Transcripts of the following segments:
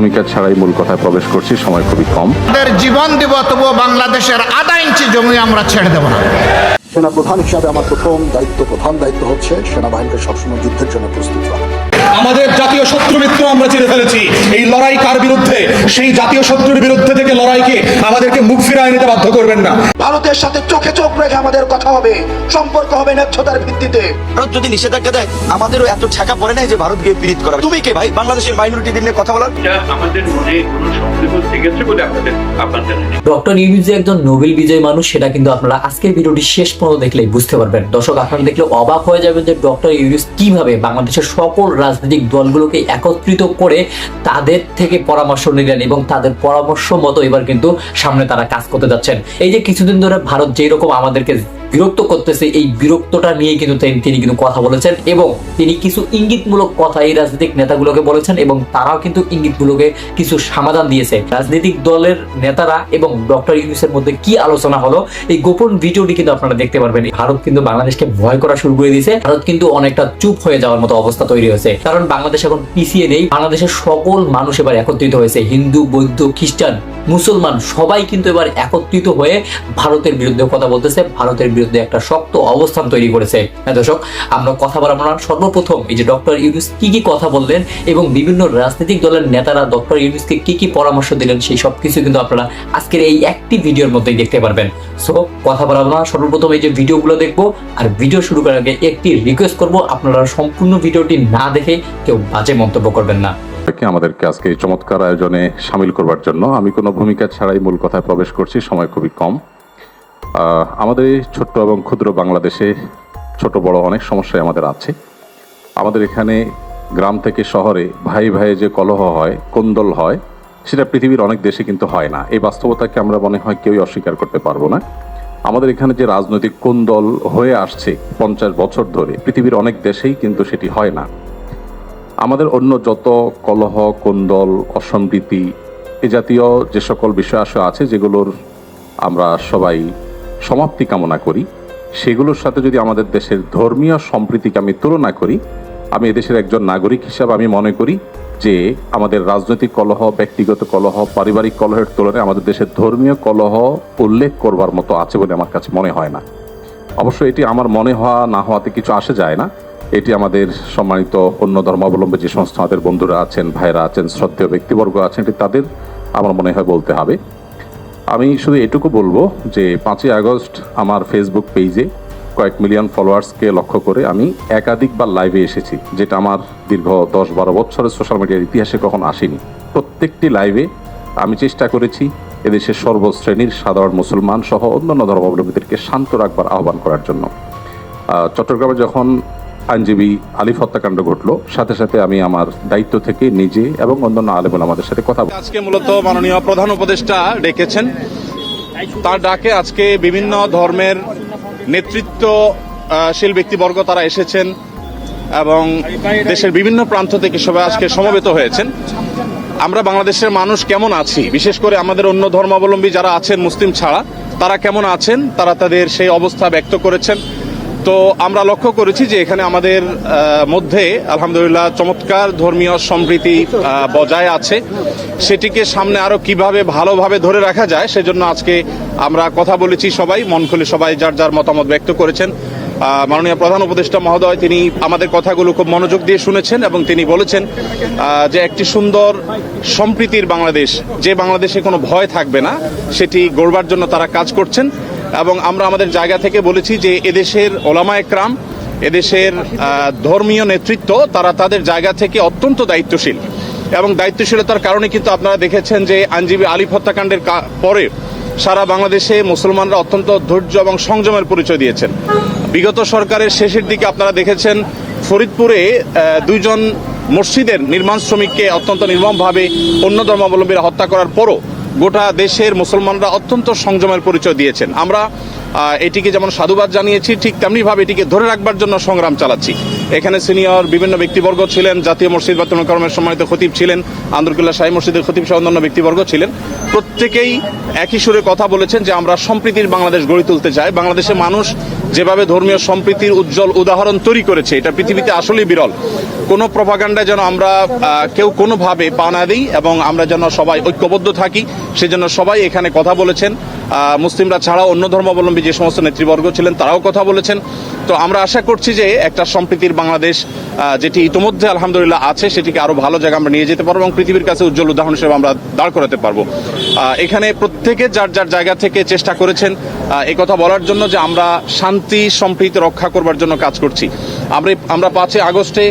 ভূমিকা ছাড়াই মূল কথায় প্রবেশ করছি সময় খুবই কম। জীবন দিব তবুও বাংলাদেশের আধা ইঞ্চি জমি আমরা ছেড়ে দেব না। সেনা প্রধান হিসাবে আমার প্রথম দায়িত্ব প্রধান দায়িত্ব হচ্ছে সেনাবাহিনীকে সবসময় যুদ্ধের জন্য প্রস্তুত রাখা। আমাদের জাতীয় শত্রু মিত্র আমরা চিনে ফেলেছি। এই লড়াই কার বিরুদ্ধে? সেই জাতীয় শত্রুর বিরুদ্ধে থেকে লড়াইকে আমাদেরকে মুখ ফিরায় নিতে বাধ্য করবেন না। ভারতের সাথে চোখে চোখ রেখে আমাদের কথা হবে। সম্পর্ক হবে ন্যায্যতার ভিত্তিতে। ভারত যদি নিষেধাজ্ঞা দেয় আমাদেরও এত ঠেকা পড়ে নাই যে ভারত গিয়ে পীড়িত করা তুমি কে? ভাই বাংলাদেশের মাইনরিটি নিয়ে কথা বলার। এটা আমাদের মনে কোনো সন্দেহ থেকেছে বলে আপনাদের জানেন ডক্টর ইউনুস যে একজন নোবেল বিজয়ী মানুষ সেটা কিন্তু আপনারা আজকের ভিডিওটি শেষ পর্যন্ত দেখলেই বুঝতে পারবেন। দর্শক আপনারা দেখলে অবাক হয়ে যাবেন যে ডক্টর ইউনুস কীভাবে বাংলাদেশের সকল রাজনৈতিক দলগুলোকে একত্রিত করে তাদের থেকে পরামর্শ নিলেন এবং তাদের পরামর্শ মতো এবার কিন্তু সামনে তারা কাজ করতে যাচ্ছেন। এই যে কিছুদিন ধরে ভারত যেই রকম আমাদেরকে বিরক্ত করতেছে এই বিরক্তটা নিয়ে কিন্তু তিনি- কিন্তু কথা বলেছেন এবং তিনি কিছু ইঙ্গিতমূলক কথা এই রাজনৈতিক নেতাগুলোকে বলেছেন এবং তারাও কিন্তু ইঙ্গিতগুলোকে কিছু সমাধান দিয়েছে। রাজনৈতিক দলের নেতারা এবং ডক্টর ইউনুসের মধ্যে কি আলোচনা হলো, এই গোপন ভিডিওটি কিন্তু আপনারা দেখতে পারবেন। ভারত কিন্তু বাংলাদেশকে ভয় করা শুরু করে দিয়েছে। ভারত কিন্তু অনেকটা চুপ হয়ে যাওয়ার মতো অবস্থা তৈরি হয়েছে। কারণ বাংলাদেশ এখন পিছিয়ে নেই। বাংলাদেশের সকল মানুষ এবার একত্রিত হয়েছে। হিন্দু, বৌদ্ধ, খ্রিস্টান, মুসলমান সবাই কিন্তু এবার একত্রিত হয়ে ভারতের বিরুদ্ধে কথা বলতেছে। ভারতের বিরুদ্ধে একটা শক্ত অবস্থান তৈরি করেছে। হ্যাঁ দর্শক, আমরা কথা বলব না। সর্বপ্রথম এই যে ডক্টর ইউনুস কি কি কথা বললেন এবং বিভিন্ন রাজনৈতিক দলের নেতারা ডক্টর ইউনুসকে কি কি পরামর্শ দিলেন, সেই সব কিছু কিন্তু আপনারা আজকের এই একটি ভিডিওর মধ্যেই দেখতে পারবেন। সো, কথা বলব না। সর্বপ্রথম এই যে ভিডিওগুলো দেখব। আর ভিডিও শুরু করার আগে একটি রিকোয়েস্ট করব, আপনারা সম্পূর্ণ ভিডিওটি না দেখে কেউ বাজে মন্তব্য করবেন না। আমাদেরকে আজকে এই চমৎকার আয়োজনে সামিল করবার জন্য আমি কোনো ভূমিকা ছাড়াই মূল কথায় প্রবেশ করছি। সময় খুবই কম। আমাদের এই ছোট্ট এবং ক্ষুদ্র বাংলাদেশে ছোট বড় অনেক সমস্যাই আমাদের আছে। আমাদের এখানে গ্রাম থেকে শহরে ভাই ভাইয়ে যে কলহ হয়, কোন্দল হয়, সেটা পৃথিবীর অনেক দেশে কিন্তু হয় না। এই বাস্তবতাকে আমরা মনে হয় কেউই অস্বীকার করতে পারব না। আমাদের এখানে যে রাজনৈতিক কোন্দল হয়ে আসছে পঞ্চাশ বছর ধরে, পৃথিবীর অনেক দেশেই কিন্তু সেটি হয় না। আমাদের অন্য যত কলহ, কোন্দল, অসম্প্রীতি, এ জাতীয় যে সকল বিষয় আসে আছে, যেগুলোর আমরা সবাই সমাপ্তি কামনা করি। সেগুলোর সাথে যদি আমাদের দেশের ধর্মীয় সম্প্রীতিকে আমি তুলনা করি, আমি এদেশের একজন নাগরিক হিসাবে আমি মনে করি যে আমাদের রাজনৈতিক কলহ, ব্যক্তিগত কলহ, পারিবারিক কলহের তুলনায় আমাদের দেশের ধর্মীয় কলহ উল্লেখ করবার মতো আছে বলে আমার কাছে মনে হয় না। অবশ্য এটি আমার মনে হওয়া, না হওয়াতে কিছু আসে যায় না। এটি আমাদের সম্মানিত অন্য ধর্মাবলম্বী যে সমস্ত আমাদের বন্ধুরা আছেন ভাইরা আছেন, শ্রদ্ধেয় ব্যক্তিবর্গ আছেন, এটি তাদের আমার মনে হয় বলতে হবে। আমি শুধু এটুকু বলব যে পাঁচই আগস্ট আমার ফেসবুক পেজে কয়েক মিলিয়ন ফলোয়ার্সকে লক্ষ্য করে আমি একাধিকবার লাইভে এসেছি, যেটা আমার দীর্ঘ দশ বারো বছরের সোশ্যাল মিডিয়ার ইতিহাসে কখন আসেনি। প্রত্যেকটি লাইভে আমি চেষ্টা করেছি এদেশের সর্বশ্রেণীর সাধারণ মুসলমান সহ অন্যান্য ধর্মাবলম্বীদেরকে শান্ত রাখবার আহ্বান করার জন্য। চট্টগ্রামে যখন আইনজীবী আলিফ হত্যাকাণ্ড ঘটলো। সাথে সাথে আমি আমার দায়িত্ব থেকে নিজে এবং অন্যান্য আলেমুল আমাদের সাথে কথা। আজকে মূলত মাননীয় প্রধান উপদেষ্টা ডেকেছেন। তার ডাকে আজকে বিভিন্ন ধর্মের নেতৃত্বশীল ব্যক্তিবর্গ তারা এসেছেন এবং দেশের বিভিন্ন প্রান্ত থেকে সবাই আজকে সমবেত হয়েছেন। আমরা বাংলাদেশের মানুষ কেমন আছি? বিশেষ করে আমাদের অন্য ধর্মাবলম্বী যারা আছেন মুসলিম ছাড়া, তারা কেমন আছেন? তারা তাদের সেই অবস্থা ব্যক্ত করেছেন। তো আমরা লক্ষ্য করেছি যে এখানে আমাদের মধ্যে আলহামদুলিল্লাহ চমৎকার ধর্মীয় সম্প্রীতি বজায় আছে। সেটিকে সামনে আরও কীভাবে ভালোভাবে ধরে রাখা যায় সেজন্য আজকে আমরা কথা বলেছি সবাই, মন খুলে সবাই যার যার মতামত ব্যক্ত করেছেন। মাননীয় প্রধান উপদেষ্টা মহোদয়, তিনি আমাদের কথাগুলো খুব মনোযোগ দিয়ে শুনেছেন এবং তিনি বলেছেন যে একটি সুন্দর সম্প্রীতির বাংলাদেশ, যে বাংলাদেশে কোনো ভয় থাকবে না, সেটি গড়বার জন্য তারা কাজ করছেন। এবং আমরা আমাদের জায়গা থেকে বলেছি যে এদেশের ওলামা একরাম, এদেশের ধর্মীয় নেতৃত্ব, তারা তাদের জায়গা থেকে অত্যন্ত দায়িত্বশীল। এবং দায়িত্বশীলতার কারণে কিন্তু আপনারা দেখেছেন যে আইনজীবী আলিফ হত্যাকাণ্ডের পরে সারা বাংলাদেশে মুসলমানরা অত্যন্ত ধৈর্য এবং সংযমের পরিচয় দিয়েছেন। বিগত সরকারের শেষের দিকে আপনারা দেখেছেন ফরিদপুরে দুইজন মসজিদের নির্মাণ শ্রমিককে অত্যন্ত নির্মমভাবে অন্য ধর্মাবলম্বীরা হত্যা করার পরও গোটা দেশের মুসলমানরা অত্যন্ত সংযমের পরিচয় দিয়েছেন। আমরা এটিকে যেমন সাধুবাদ জানিয়েছি, ঠিক তেমনিভাবে এটিকে ধরে রাখবার জন্য সংগ্রাম চালাচ্ছি। এখানে সিনিয়র বিভিন্ন ব্যক্তিবর্গ ছিলেন, জাতীয় মসজিদ বাতুল কর্মের সম্মানিত খতিব ছিলেন আন্দরকুল্লাহ শাহী মসজিদের খতিব সহ অন্যান্য ব্যক্তিবর্গ ছিলেন। প্রত্যেকেই একই সুরে কথা বলেছেন যে আমরা সম্প্রীতির বাংলাদেশ গড়ে তুলতে চাই। বাংলাদেশের মানুষ যেভাবে ধর্মীয় সম্প্রীতির উজ্জ্বল উদাহরণ তৈরি করেছে, এটা পৃথিবীতে আসলেই বিরল। কোনো প্রভাকাণ্ডায় যেন আমরা কেউ কোনোভাবে পা না দিই এবং আমরা যেন সবাই ঐক্যবদ্ধ থাকি, সেজন্য সবাই এখানে কথা বলেছেন। মুসলিমরা ছাড়াও অন্য ধর্মাবলম্বী যে সমস্ত নেতৃবর্গ ছিলেন, তারাও কথা বলেছেন। তো আমরা আশা করছি যে একটা সম্প্রীতির বাংলাদেশ যেটি ইতোমধ্যে আলহামদুলিল্লাহ আছে, সেটিকে আরও ভালো জায়গা আমরা নিয়ে যেতে পারব এবং পৃথিবীর কাছে উজ্জ্বল উদাহরণ হিসেবে আমরা দাঁড় করাতে পারব। এখানে প্রত্যেকে যার যার জায়গা থেকে চেষ্টা করেছেন কথা বলার জন্য যে আমরা শান্তি, সম্প্রীতি রক্ষা করবার জন্য কাজ করছি। আমরা আমরা পাঁচই আগস্টে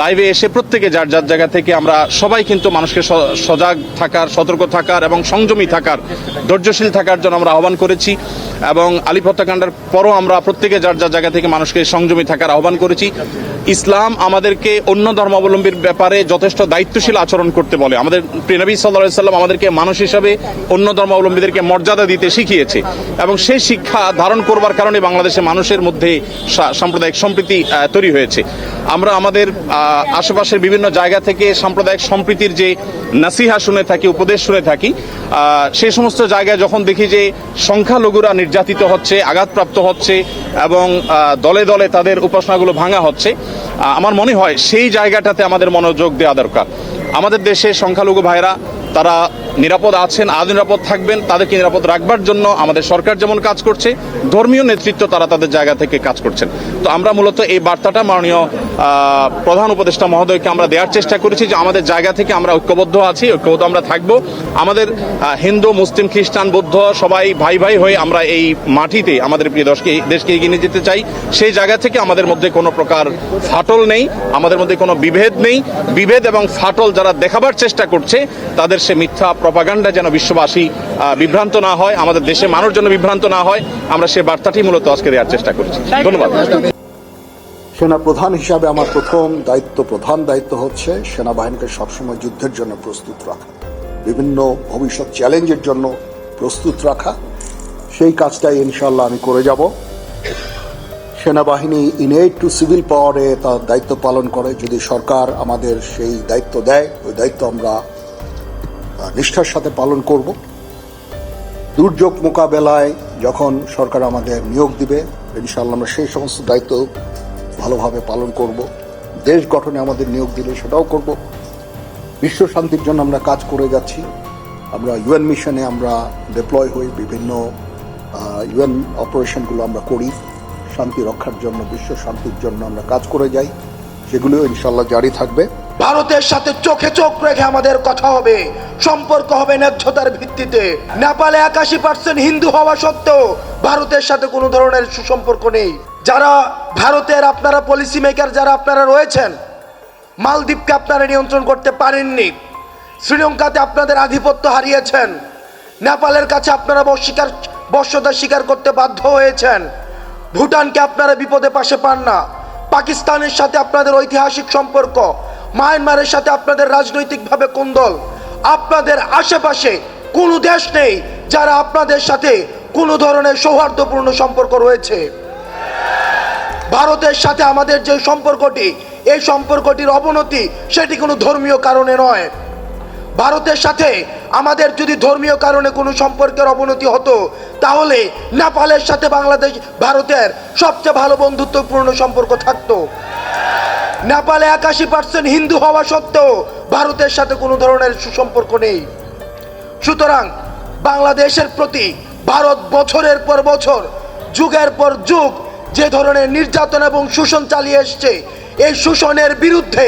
লাইভে এসে প্রত্যেকে যার যার জায়গা থেকে আমরা সবাই কিন্তু মানুষকে সজাগ থাকার, সতর্ক থাকার এবং সংযমী থাকার, ধৈর্যশীল থাকার জন্য আমরা আহ্বান করেছি এবং আলিপ হত্যাকাণ্ডের পরও আমরা প্রত্যেকে যার যার জায়গা থেকে মানুষকে সংযমী থাকার আহ্বান করেছি। ইসলাম আমাদেরকে অন্য ধর্মাবলম্বীর ব্যাপারে যথেষ্ট দায়িত্বশীল আচরণ করতে বলে। আমাদের প্রিয়নবী সাল্লাহ সাল্লাম আমাদেরকে মানুষ হিসাবে অন্য ধর্মাবলম্বীদেরকে মর্যাদা দিতে শিখিয়েছে এবং সেই শিক্ষা ধারণ করবার কারণে বাংলাদেশের মানুষের মধ্যে সাম্প্রদায়িক সম্প্রীতি তৈরি হয়েছে। আমরা আমাদের আহ, আশেপাশের বিভিন্ন জায়গা থেকে সাম্প্রদায়িক সম্প্রীতির যে নাসিহা শুনে থাকি উপদেশ শুনে থাকি সেই সমস্ত জায়গায় যখন দেখি যে সংখ্যালঘুরা নির্যাতিত হচ্ছে আঘাতপ্রাপ্ত হচ্ছে এবং দলে দলে তাদের উপাসনাগুলো ভাঙা হচ্ছে আমার মনে হয় সেই জায়গাটাতে আমাদের মনোযোগ দেওয়া দরকার। আমাদের দেশে সংখ্যালঘু ভাইরা তারা নিরাপদ আছেন আজ নিরাপদ থাকবেন, তাদেরকে নিরাপদ রাখবার জন্য আমাদের সরকার যেমন কাজ করছে, ধর্মীয় নেতৃত্ব তারা তাদের জায়গা থেকে কাজ করছেন। তো আমরা মূলত এই বার্তাটা মাননীয় প্রধান উপদেষ্টা মহোদয়কে আমরা দেওয়ার চেষ্টা করেছি যে আমাদের জায়গা থেকে আমরা ঐক্যবদ্ধ আছি, ঐক্যবদ্ধ আমরা থাকব। আমাদের হিন্দু, মুসলিম, খ্রিস্টান, বৌদ্ধ সবাই ভাই ভাই হয়ে আমরা এই মাটিতে, আমাদের প্রিয় দেশকে দেশকে এগিয়ে নিয়ে যেতে চাই। সেই জায়গা থেকে আমাদের মধ্যে কোনো প্রকার ফাটল নেই, আমাদের মধ্যে কোনো বিভেদ নেই। বিভেদ এবং ফাটল যারা দেখাবার চেষ্টা করছে, তাদের সে মিথ্যা প্রপাগান্ডা যেন বিশ্ববাসী বিভ্রান্ত না হয়, আমাদের দেশে মানুষ যেন বিভ্রান্ত না হয়, আমরা সে বার্তাটি মূলত আজকে দেওয়ার চেষ্টা করছি। ধন্যবাদ। সেনা প্রধান হিসাবে আমার প্রথম দায়িত্ব, প্রধান দায়িত্ব হচ্ছে সেনাবাহিনীকে সবসময় যুদ্ধের জন্য প্রস্তুত রাখা। বিভিন্ন ভবিষ্যৎ চ্যালেঞ্জের জন্য প্রস্তুত রাখা। সেই কাজটাই ইনশাল্লাহ আমি করে যাব। সেনাবাহিনী ইনেট টু সিভিল পাওয়ারে তার দায়িত্ব পালন করে। যদি সরকার আমাদের সেই দায়িত্ব দেয়, ওই দায়িত্ব আমরা নিষ্ঠার সাথে পালন করব। দুর্যোগ মোকাবেলায় যখন সরকার আমাদের নিয়োগ দিবে ইনশাল্লাহ আমরা সেই সমস্ত দায়িত্ব ভালোভাবে পালন করব। দেশ গঠনে আমাদের নিয়োগ দিলে সেটাও করব। বিশ্ব শান্তির জন্য আমরা কাজ করে যাচ্ছি। আমরা ইউএন মিশনে আমরা ডিপ্লয় হই, বিভিন্ন ইউএন অপারেশনগুলো আমরা করি। শান্তি রক্ষার জন্য, বিশ্ব শান্তির জন্য আমরা কাজ করে যাই। সেগুলিও ইনশাল্লাহ জারি থাকবে। ভারতের সাথে চোখে চোখ রেখে আমাদের কথা হবে। সম্পর্ক হবে ন্যায্যতার ভিত্তিতে। নেপালে একাশি পার্সেন্ট হিন্দু হওয়া সত্ত্বেও ভারতের সাথে কোনো ধরনের সুসম্পর্ক নেই। যারা ভারতের আপনারা পলিসি মেকার যারা আপনারা রয়েছেন, মালদ্বীপকে আপনারা নিয়ন্ত্রণ করতে পারেননি। শ্রীলঙ্কাতে আপনাদের আধিপত্য হারিয়েছেন। নেপালের কাছে আপনারা বস্বীকার বশ্যতা স্বীকার করতে বাধ্য হয়েছেন। ভুটানকে আপনারা বিপদে পাশে পান না। পাকিস্তানের সাথে আপনাদের ঐতিহাসিক সম্পর্ক মায়ানমারের সাথে আপনাদের রাজনৈতিকভাবে কোন্দল আপনাদের আশেপাশে কোনো দেশ নেই যারা আপনাদের সাথে কোনো ধরনের সৌহার্দ্যপূর্ণ সম্পর্ক রয়েছে। ভারতের সাথে আমাদের যে সম্পর্কটি, এই সম্পর্কটির অবনতি সেটি কোনো ধর্মীয় কারণে নয়। ভারতের সাথে আমাদের যদি ধর্মীয় কারণে কোনো সম্পর্কের অবনতি হতো, তাহলে নেপালের সাথে বাংলাদেশ, ভারতের সবচেয়ে ভালো বন্ধুত্বপূর্ণ সম্পর্ক থাকতো। নেপালে একাশি পার্সেন্ট হিন্দু হওয়া সত্ত্বেও ভারতের সাথে কোনো ধরনের সুসম্পর্ক নেই। সুতরাং বাংলাদেশের প্রতি ভারত বছরের পর বছর, যুগের পর যুগ যে ধরনের নির্যাতন এবং শোষণ চালিয়ে এসছে, এই শোষণের বিরুদ্ধে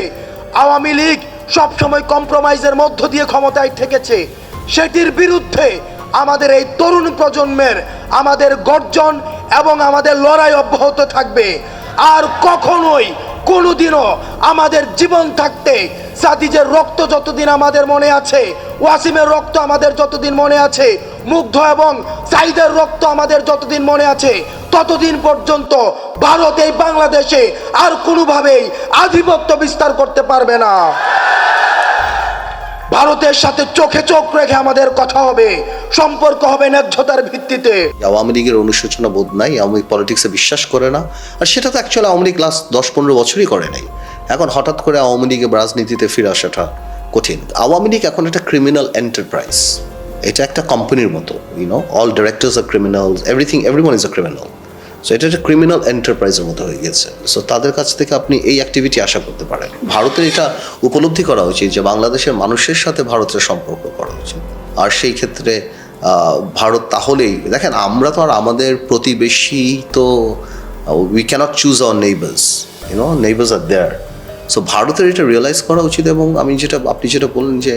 আওয়ামী লীগ সবসময় কম্প্রোমাইজের মধ্য দিয়ে ক্ষমতায় থেকেছে সেটির বিরুদ্ধে আমাদের এই তরুণ প্রজন্মের আমাদের গর্জন এবং আমাদের লড়াই অব্যাহত থাকবে। আর কখনোই কোনোদিনও আমাদের জীবন থাকতে সাদিজের রক্ত যতদিন আমাদের মনে আছে, ওয়াসিমের রক্ত আমাদের যতদিন মনে আছে, মুগ্ধ এবং সাইদের রক্ত আমাদের যতদিন মনে আছে, ততদিন পর্যন্ত ভারত এই বাংলাদেশে আর কোনোভাবেই আধিপত্য বিস্তার করতে পারবে না। ভারতের সাথে চোখে চোখ রেখে আমাদের কথা হবে। সম্পর্ক হবে ন্যায্যতার ভিত্তিতে। আওয়ামী লীগের অনুশোচনা বোধ নাই, আওয়ামী লীগ পলিটিক্সে বিশ্বাস করে না। আর সেটা তো অ্যাকচুয়ালি আওয়ামী লীগ লাস্ট দশ পনেরো বছরই করে নাই। এখন হঠাৎ করে আওয়ামী লীগের রাজনীতিতে ফিরে আসাটা কঠিন। আওয়ামী লীগ এখন একটা ক্রিমিনাল এন্টারপ্রাইজ এটা একটা কোম্পানির মতো you know all directors R criminal everything everyone is a criminal so এটা একটা ক্রিমিনাল এন্টারপ্রাইজের মতো হয়ে গেছে। সো তাদের কাছ থেকে আপনি এই অ্যাক্টিভিটি আশা করতে পারেন। ভারতের এটা উপলব্ধি করা উচিত যে, বাংলাদেশের মানুষের সাথে ভারতের সম্পর্ক করা উচিত। আর সেই ক্ষেত্রে ভারত তাহলেই, দেখেন, আমরা তো আর আমাদের প্রতিবেশী তো we cannot choose our neighbours you know neighbours R there so ভারতের এটা রিয়েলাইজ করা উচিত এবং আমি যেটা, আপনি যেটা বললেন যে,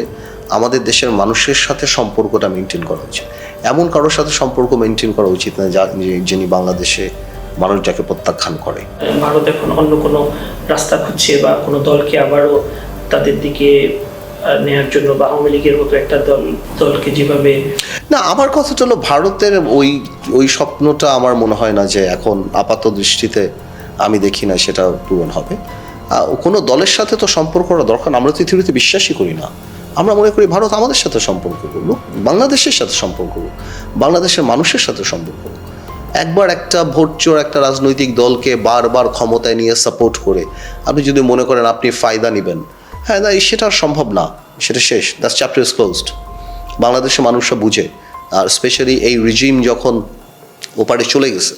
আমাদের দেশের মানুষের সাথে সম্পর্কটা মেনটেন করা উচিত। এমন কারোর সাথে সম্পর্ক মেনটেন করা উচিত না যা যিনি বাংলাদেশে মানুষ যাকে প্রত্যাখ্যান করে। ভারত এখন অন্য কোনো রাস্তা খুঁজছে বা কোনো দলকে আবারও তাদের দিকে নেয়ার জন্য বা আওয়ামী লীগের মতো একটা দল দলকে যেভাবে না আমার কথাটা হলো ভারতের ওই ওই স্বপ্নটা আমার মনে হয় না যে এখন আপাত দৃষ্টিতে আমি দেখি না সেটা পূরণ হবে। কোনো দলের সাথে তো সম্পর্ক করা দরকার আমরা তো পৃথিবীতে বিশ্বাসই করি না। আমরা মনে করি ভারত আমাদের সাথে সম্পর্ক করুক, বাংলাদেশের সাথে সম্পর্ক করুক, বাংলাদেশের মানুষের সাথে সম্পর্ক করুক। একবার একটা ভোট চোর একটা রাজনৈতিক দলকে বারবার ক্ষমতায় নিয়ে সাপোর্ট করে, আপনি যদি মনে করেন আপনি ফায়দা নেবেন হ্যাঁ না, সেটা আর সম্ভব না, সেটা শেষ দ্যাটস চ্যাপ্টার ইজ ক্লোজড বাংলাদেশের মানুষরা বুঝে, আর স্পেশালি এই রিজিম যখন ওপারে চলে গেছে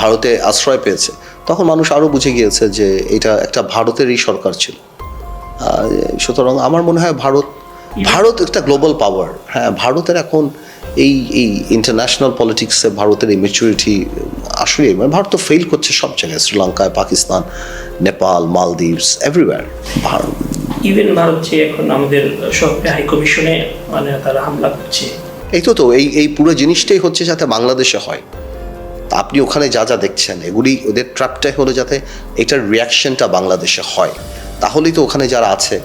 ভারতে আশ্রয় পেয়েছে, তখন মানুষ আরও বুঝে গিয়েছে যে এটা একটা ভারতেরই সরকার ছিল। সুতরাং আমার মনে হয় ভারত ভারত একটা গ্লোবাল পাওয়ার হ্যাঁ ভারতের এখন এই এই ইন্টারন্যাশনাল পলিটিক্সে ভারতের এই মেচুরিটি আসলে মানে ভারত তো ফেল করছে সব জায়গায় শ্রীলঙ্কায় পাকিস্তান নেপাল মালদ্বীপস এভরিওয়্যার ইভেন ভারত যে এখন আমাদের সরকারি হাই কমিশনে মানে তারা হামলা করছে। এই তো তো এই এই পুরো জিনিসটাই হচ্ছে যাতে বাংলাদেশে হয়। আপনি ওখানে যা যা দেখছেন এগুলি ওদের ট্র্যাপটাই হলো যাতে এটার রিয়াকশনটা বাংলাদেশে হয়। তাহলেই তো ওখানে যারা আছে,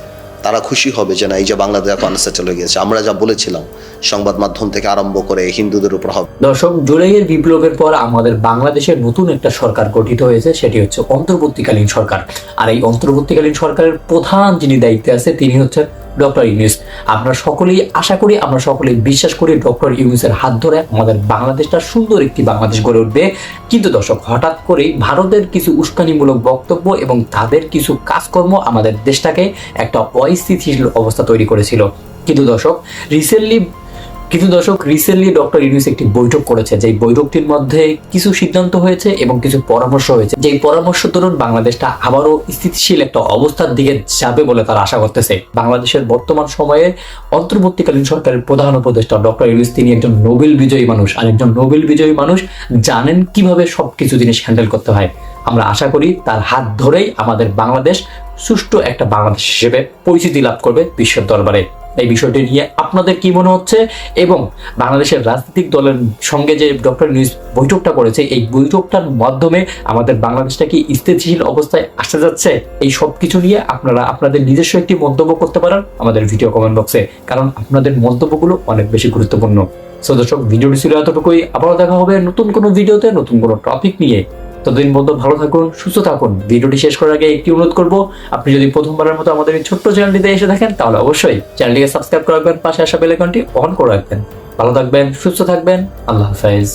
তারা খুশি হবে যে না, এই যে বাংলাদেশ আনসার চলে গেছে আমরা যা বলেছিলাম, সংবাদ মাধ্যম থেকে আরম্ভ করে হিন্দুদের উপর হবে। দর্শক, জুলাইয়ের বিপ্লবের পর আমাদের বাংলাদেশের নতুন একটা সরকার গঠিত হয়েছে, সেটি হচ্ছে অন্তর্বর্তীকালীন সরকার। আর এই অন্তর্বর্তীকালীন সরকারের প্রধান যিনি দায়িত্বে আছে, তিনি হচ্ছেন ডক্টর ইউনিস আমরা সকলেই আশা করি, আমরা সকলেই বিশ্বাস করি ডক্টর ইউনিসের হাত ধরে আমাদের বাংলাদেশটা সুন্দর একটি বাংলাদেশ গড়ে উঠবে। কিন্তু দর্শক, হঠাৎ করেই ভারতের কিছু উস্কানিমূলক বক্তব্য এবং তাদের কিছু কাজকর্ম আমাদের দেশটাকে একটা অস্থিতিশীল অবস্থা তৈরি করেছিল। কিন্তু দর্শক রিসেন্টলি কিন্তু দর্শক রিসেন্টলি ডক্টর ইউনুস একটি বৈঠক করেছে যে বৈঠকটির মধ্যে কিছু সিদ্ধান্ত হয়েছে এবং কিছু পরামর্শ হয়েছে। যেই পরামর্শ ধরুন বাংলাদেশটা আবারও স্থিতিশীল একটা অবস্থার দিকে যাবে বলে তারা আশা করতেছে। বাংলাদেশের বর্তমান সময়ে অন্তর্বর্তীকালীন সরকারের প্রধান উপদেষ্টা ডক্টর ইউনুস, তিনি একজন নোবেল বিজয়ী মানুষ। আর একজন নোবেল বিজয়ী মানুষ জানেন কীভাবে সবকিছু জিনিস হ্যান্ডেল করতে হয়। আমরা আশা করি তার হাত ধরেই আমাদের বাংলাদেশ সুষ্ঠু একটা বাংলাদেশ হিসেবে পরিচিতি লাভ করবে বিশ্বের দরবারে। এই বিষয়টি নিয়ে আপনাদের কি মনে হচ্ছে? এবং বাংলাদেশের রাজনৈতিক দলের সঙ্গে যে ডক্টর নিউজ বৈঠকটা করেছে, এই বৈঠকটার মাধ্যমে আমাদের বাংলাদেশটা কি স্থিতিশীল অবস্থায় আসতে যাচ্ছে? এই সব কিছু নিয়ে আপনারা আপনাদের নিজস্ব একটি মন্তব্য করতে পারেন আমাদের ভিডিও কমেন্ট বক্সে কারণ আপনাদের মন্তব্যগুলো অনেক বেশি গুরুত্বপূর্ণ। সো দর্শক, ভিডিওটি ছিল এতটুকুই। আবারও দেখা হবে নতুন কোনো ভিডিওতে, নতুন কোনো টপিক নিয়ে। ততদিন পর্যন্ত ভালো থাকুন, সুস্থ থাকুন। ভিডিওটি শেষ করার আগে একটি অনুরোধ করব, আপনি যদি প্রথমবারের মতো আমাদের এই ছোট্ট চ্যানেলটিতে এসে থাকেন, তাহলে অবশ্যই চ্যানেলটিকে সাবস্ক্রাইব করে রাখবেন, পাশে আসা বেল আইকনটি অন করে রাখবেন। ভালো থাকবেন, সুস্থ থাকবেন, আল্লাহ হাফেজ।